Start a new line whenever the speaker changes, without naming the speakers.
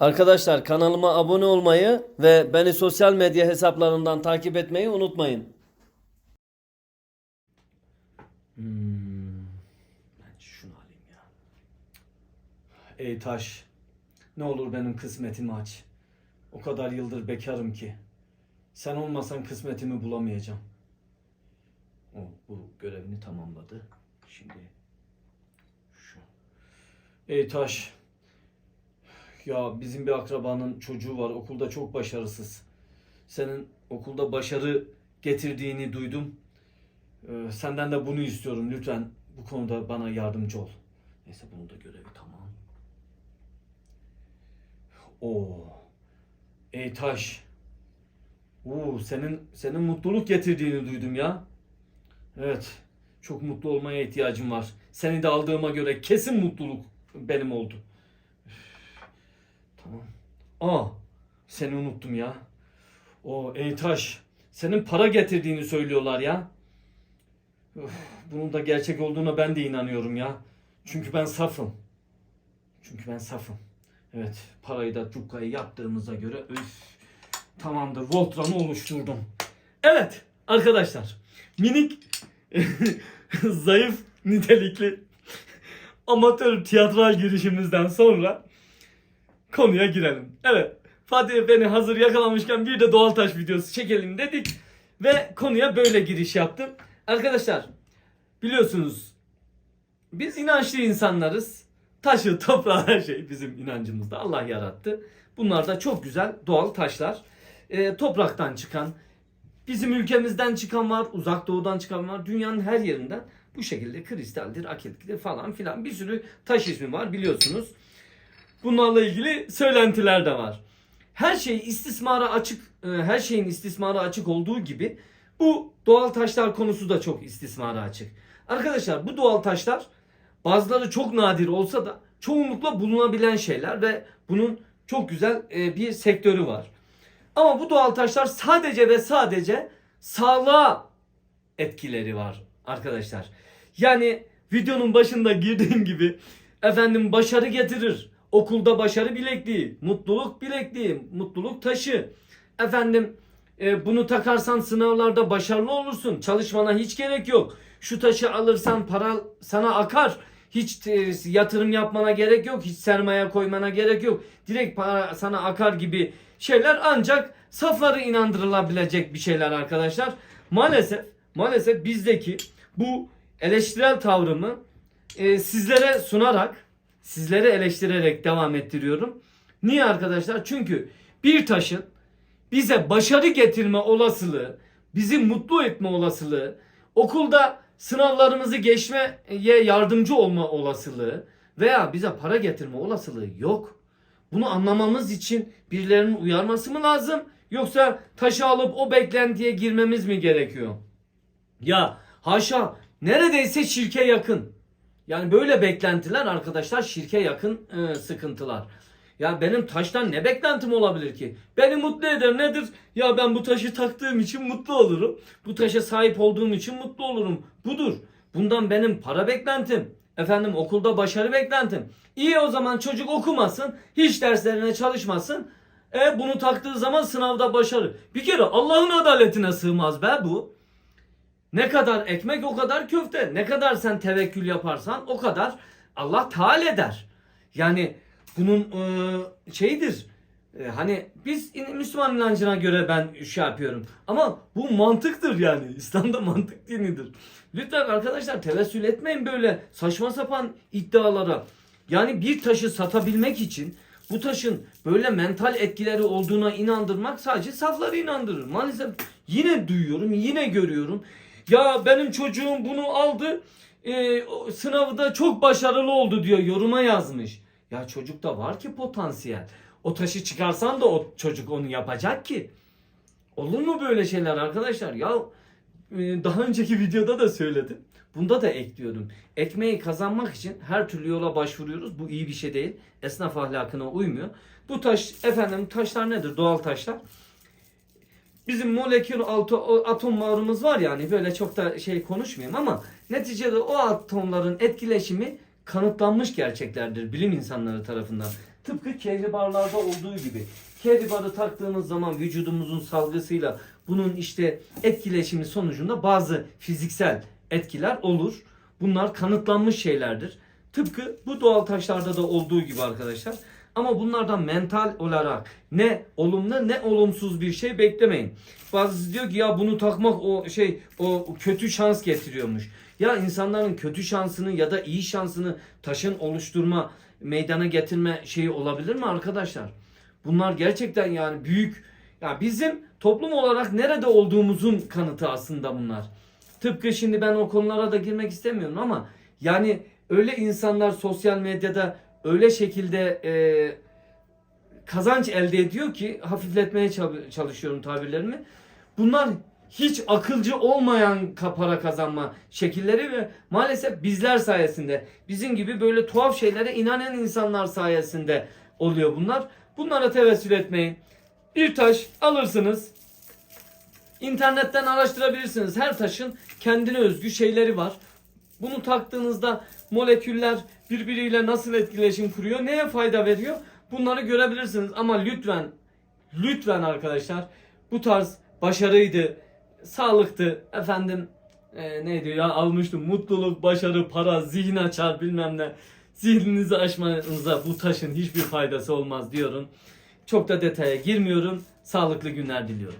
Arkadaşlar kanalıma abone olmayı ve beni sosyal medya hesaplarından takip etmeyi unutmayın.
Hmm, ben şunu alayım ya. Ey taş, ne olur benim kısmetimi aç. O kadar yıldır bekarım ki. Sen olmasan kısmetimi bulamayacağım. O bu görevini tamamladı. Şimdi şu. Ey taş. Ya bizim bir akrabanın çocuğu var. Okulda çok başarısız. Senin okulda başarı getirdiğini duydum. Ee, senden de bunu istiyorum. Lütfen bu konuda bana yardımcı ol. Neyse bunun da görevi tamam. Oo. Ey taş. Oo, senin senin mutluluk getirdiğini duydum ya. Evet. Çok mutlu olmaya ihtiyacım var. Seni de aldığıma göre kesin mutluluk benim oldu. Tamam. Aa, seni unuttum ya. O ey. Senin para getirdiğini söylüyorlar ya. Öf, bunun da gerçek olduğuna ben de inanıyorum ya. Çünkü ben safım. Çünkü ben safım. Evet, parayı da cukkayı yaptığımıza göre üf, tamamdır. Voltran'ı oluşturdum. Evet, arkadaşlar. Minik, zayıf, nitelikli amatör tiyatral girişimizden sonra konuya girelim. Evet, Fatih beni hazır yakalamışken bir de doğal taş videosu çekelim dedik. Ve konuya böyle giriş yaptım. Arkadaşlar biliyorsunuz biz inançlı insanlarız. Taşı, toprağı her şey bizim inancımızda. Allah yarattı. Bunlar da çok güzel doğal taşlar. Ee, topraktan çıkan, bizim ülkemizden çıkan var, uzak doğudan çıkan var, dünyanın her yerinden bu şekilde kristaldir, akitlidir falan filan bir sürü taş ismi var biliyorsunuz. Bunlarla ilgili söylentiler de var. Her şey istismara açık, e, her şeyin istismara açık olduğu gibi bu doğal taşlar konusu da çok istismara açık. Arkadaşlar bu doğal taşlar bazıları çok nadir olsa da çoğunlukla bulunabilen şeyler ve bunun çok güzel e, bir sektörü var. Ama bu doğal taşlar sadece ve sadece sağlığa etkileri var arkadaşlar. Yani videonun başında girdiğim gibi efendim başarı getirir. Okulda başarı bilekliği, mutluluk bilekliği, mutluluk taşı. Efendim e, bunu takarsan sınavlarda başarılı olursun. Çalışmana hiç gerek yok. Şu taşı alırsan para sana akar. Hiç e, yatırım yapmana gerek yok. Hiç sermaye koymana gerek yok. Direkt para sana akar gibi şeyler ancak safları inandırılabilecek bir şeyler arkadaşlar. Maalesef maalesef bizdeki bu eleştirel tavrımı e, sizlere sunarak sizlere eleştirerek devam ettiriyorum. Niye arkadaşlar? Çünkü bir taşın bize başarı getirme olasılığı, bizi mutlu etme olasılığı, okulda sınavlarımızı geçmeye yardımcı olma olasılığı veya bize para getirme olasılığı yok. Bunu anlamamız için birilerinin uyarması mı lazım? Yoksa taşı alıp o beklentiye girmemiz mi gerekiyor? Ya haşa neredeyse şirke yakın. Yani böyle beklentiler arkadaşlar şirke yakın e, sıkıntılar. Ya benim taştan ne beklentim olabilir ki? Beni mutlu eder nedir? Ya ben bu taşı taktığım için mutlu olurum. Bu taşa sahip olduğum için mutlu olurum. Budur. Bundan benim para beklentim. Efendim okulda başarı beklentim. İyi o zaman çocuk okumasın. Hiç derslerine çalışmasın. E bunu taktığı zaman sınavda başarı. Bir kere Allah'ın adaletine sığmaz be bu. Ne kadar ekmek o kadar köfte. Ne kadar sen tevekkül yaparsan o kadar Allah taal eder. Yani bunun e, şeyidir. E, hani biz Müslüman inancına göre ben şey yapıyorum. Ama bu mantıktır yani. İslam'da mantık dinidir. Lütfen arkadaşlar tevessül etmeyin böyle saçma sapan iddialara. Yani bir taşı satabilmek için bu taşın böyle mental etkileri olduğuna inandırmak sadece safları inandırır. Maalesef yine duyuyorum, yine görüyorum. Ya benim çocuğum bunu aldı, e, sınavda çok başarılı oldu diyor, yoruma yazmış. Ya çocukta var ki potansiyel. O taşı çıkarsan da o çocuk onu yapacak ki. Olur mu böyle şeyler arkadaşlar? Ya e, daha önceki videoda da söyledim. Bunda da ekliyordum. Ekmeği kazanmak için her türlü yola başvuruyoruz. Bu iyi bir şey değil. Esnaf ahlakına uymuyor. Bu taş efendim taşlar nedir? Doğal taşlar. Bizim molekül altı o atomlarımız var yani böyle çok da şey konuşmayayım ama neticede o atomların etkileşimi kanıtlanmış gerçeklerdir bilim insanları tarafından.
Tıpkı kehribarlarda olduğu gibi. Kehribarı taktığımız zaman vücudumuzun salgısıyla bunun işte etkileşimi sonucunda bazı fiziksel etkiler olur. Bunlar kanıtlanmış şeylerdir. Tıpkı bu doğal taşlarda da olduğu gibi arkadaşlar. Ama bunlardan mental olarak ne olumlu ne olumsuz bir şey beklemeyin. Bazısı diyor ki ya bunu takmak o şey o kötü şans getiriyormuş. Ya insanların kötü şansını ya da iyi şansını taşın oluşturma, meydana getirme şeyi olabilir mi arkadaşlar? Bunlar gerçekten yani büyük ya bizim toplum olarak nerede olduğumuzun kanıtı aslında bunlar. Tıpkı şimdi ben o konulara da girmek istemiyorum ama yani öyle insanlar sosyal medyada öyle şekilde e, kazanç elde ediyor ki hafifletmeye çalışıyorum tabirlerimi. Bunlar hiç akılcı olmayan para kazanma şekilleri ve maalesef bizler sayesinde bizim gibi böyle tuhaf şeylere inanan insanlar sayesinde oluyor bunlar. Bunlara tevessül etmeyin. Bir taş alırsınız. İnternetten araştırabilirsiniz. Her taşın kendine özgü şeyleri var. Bunu taktığınızda moleküller birbiriyle nasıl etkileşim kuruyor, neye fayda veriyor bunları görebilirsiniz. Ama lütfen, lütfen arkadaşlar bu tarz başarıydı, sağlıktı, efendim e, neydi ya almıştım mutluluk, başarı, para, zihin açar bilmem ne. Zihninizi aşmanıza bu taşın hiçbir faydası olmaz diyorum. Çok da detaya girmiyorum. Sağlıklı günler diliyorum.